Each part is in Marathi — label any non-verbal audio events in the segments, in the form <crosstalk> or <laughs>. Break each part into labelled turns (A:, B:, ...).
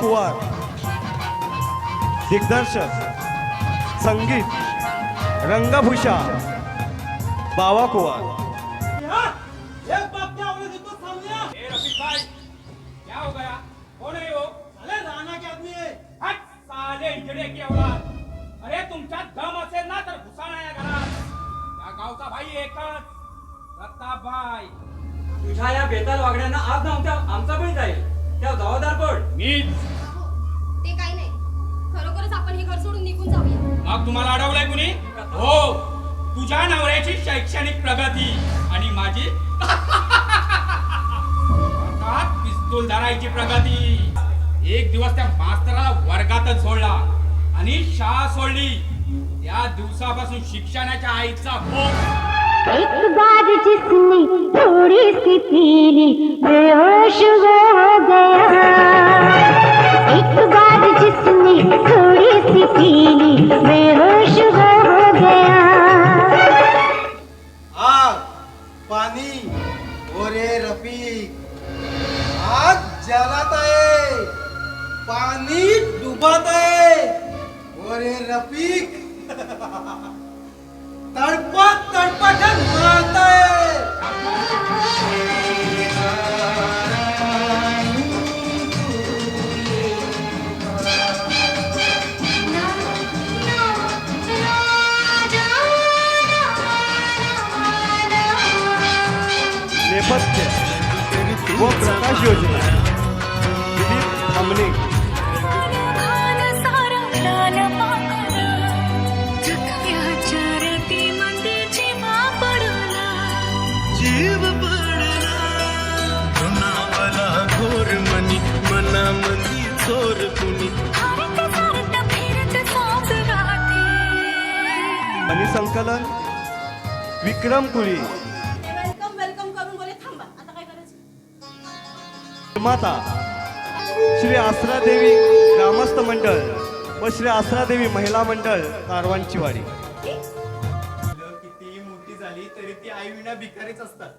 A: पवार दिग्दर्शक संगीत रंगभूषा बावा कुवार.
B: क्या हो
C: क्या
B: अरे
C: तुमच्यात दम असेल ना तर घुसाणा या घरात या गावचा भाई एकच प्रतापभाई
D: तुझ्या या बेताल वागण्यानं आज नव्हत्या आमचा बळी जाईल. त्या जबाबदार पड.
C: मीच.
E: ते काही नाही. खरोखरच आपण हे घर सोडून निघून जाऊया.
C: मग तुम्हाला अडवलंय कुणी? हो. तुझ्या नवऱ्याची शैक्षणिक प्रगती आणि माझी पिस्तूल धरायची प्रगती. एक दिवस त्या मास्तराला वर्गातच सोडला आणि शाळा सोडली. त्या दिवसापासून शिक्षणाच्या आईचा भोग
F: एक बार जिसने थोड़ी सी पीली बेहोश वो हो गया। एक बार जिसने थोड़ी सी पीली बेहोश वो हो गया।
B: आग पानी ओरे रफीक। आग जलत आहे पाणी डुबत आहे ओरे रफीक। <laughs> तडपत
A: व प्रकाश योजना दिलीप अमने
G: जीव पडला नावाला घोर मनी मनामंदी चोर कुणी
A: आणि संकलन विक्रम कुळी. निर्माता श्री आसरादेवी ग्रामस्थ मंडळ व श्री आसरादेवी महिला मंडळ कारवांची वाडी
B: कितीही मोठी झाली तरी ती आई विना भिकारीच असतात.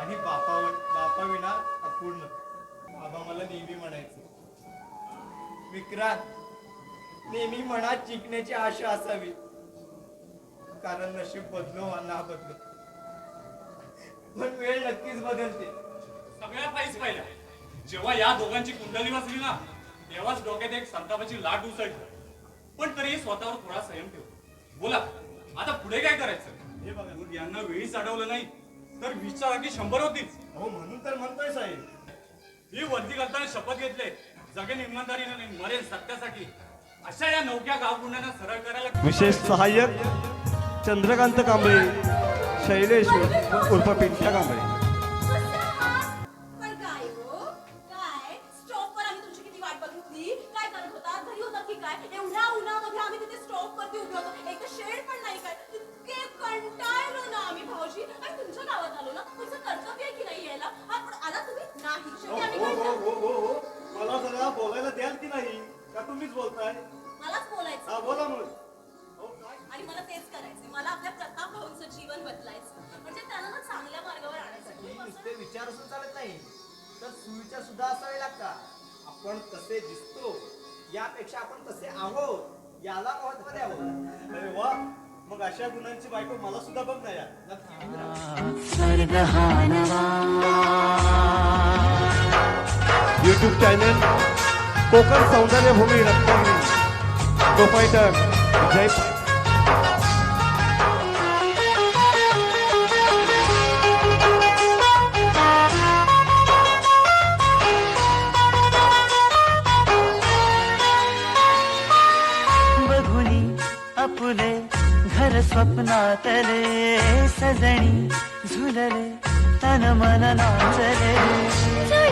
B: आणि बापा बापा विना अपूर्ण. बाबा मला नेहमी म्हणायचे विक्रांत नेहमी मनात जिंकण्याची आशा असावी. कारण नशीब बदलो ना बदलो पण वेळ नक्कीच बदलते.
C: सगळ्यात काहीच पाहिलं जेव्हा या दोघांची कुंडली वाचली ना तेव्हाच डोक्यात एक संतापाची लाट उसळली. पण तरीही स्वतःवर थोडा संयम ठेव बोला आता पुढे काय करायचं? हे बघा मग यांना वेळीच अडवलं नाही तर वीसच्या जागी शंभर होतीच
B: हो म्हणून तर म्हणतोय साहेब.
C: ही वर्दी घालताना शपथ घेतले. जगेन इमानदारीने आणि मरेन सत्यासाठी. अशा या नौक्या गावगुंडांना सरळ करायला
A: विशेष सहाय्यक चंद्रकांत कांबळे शैलेश उर्फ पिंट्या कांबळे. तुम्हीच बोलताय.
H: मलाच बोलायचं.
A: हा बोला मग.
H: आणि मला तेच करायचंय. मला आपल्या प्रताप भाऊंचं जीवन बदलायचं म्हणजे त्यांना ना चांगल्या मार्गावर आणण्यासाठी
B: नुसते विचार असून चालत नाही. तर सुविचार सुद्धा असावे लागतात. आपण कसे दिसतो यापेक्षा आपण कसे आहोत याला महत्त्व द्यावं.
A: अरे वा. मग अशा गुणांची बायको मला सुद्धा बघ ना यार. नक्की.
G: स्वर्ग हा नवा
A: YouTube channel Konkan सौंदर्यभूमी Ratnagiri proprietor Jay
G: बघुनी अपुले घर स्वप्नातले सजणी झुलले तन मन नाचले।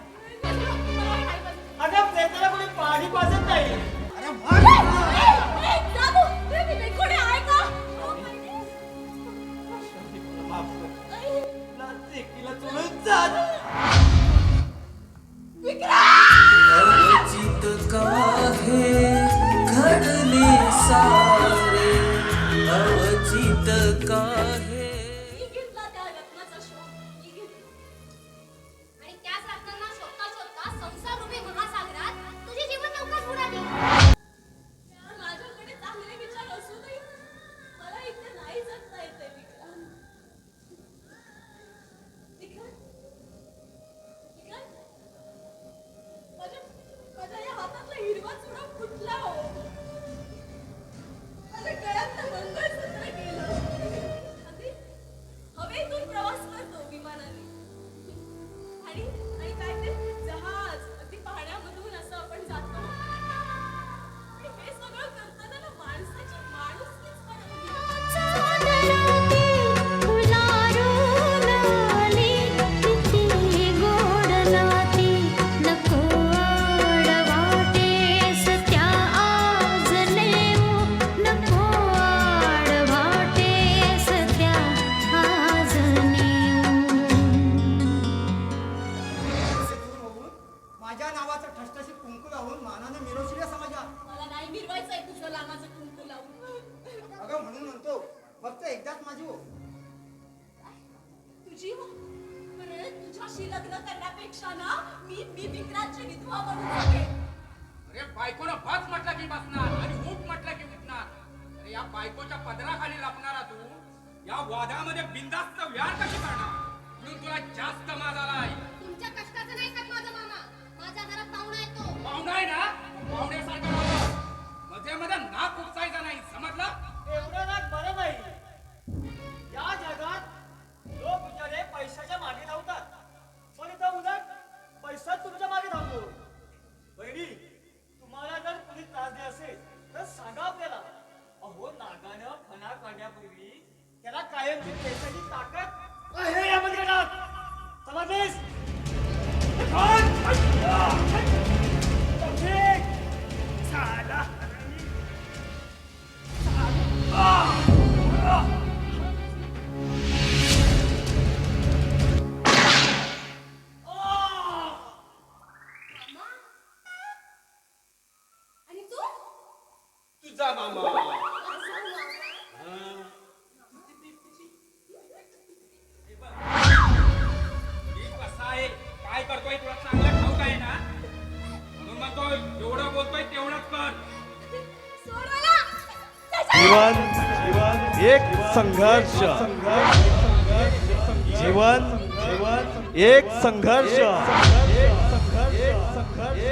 I: एकदाच माझी हो
H: तुझी हो? अरे तुझ्याशी लग्न करण्यापेक्षा ना मी मी विक्रांतची विधवा
D: अरे बायकोनं बस म्हटलं की बसणार आणि उठ म्हटलं की उठणार अरे या बायकोच्या पदराखाली लपणारा तू या वादामध्ये बिंदास्त व्यार कशी करणार? म्हणून तुला जास्त माज आलाय.
C: तुझा मामा
D: काय करतोय तुला ठाऊक आहे ना म्हणून म्हणतोय जेवढं बोलतोय तेवढंच कर
A: जीवन जीवन एक संघर्ष. जीवन जीवन एक संघर्ष.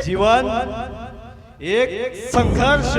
A: जीवन एक संघर्ष.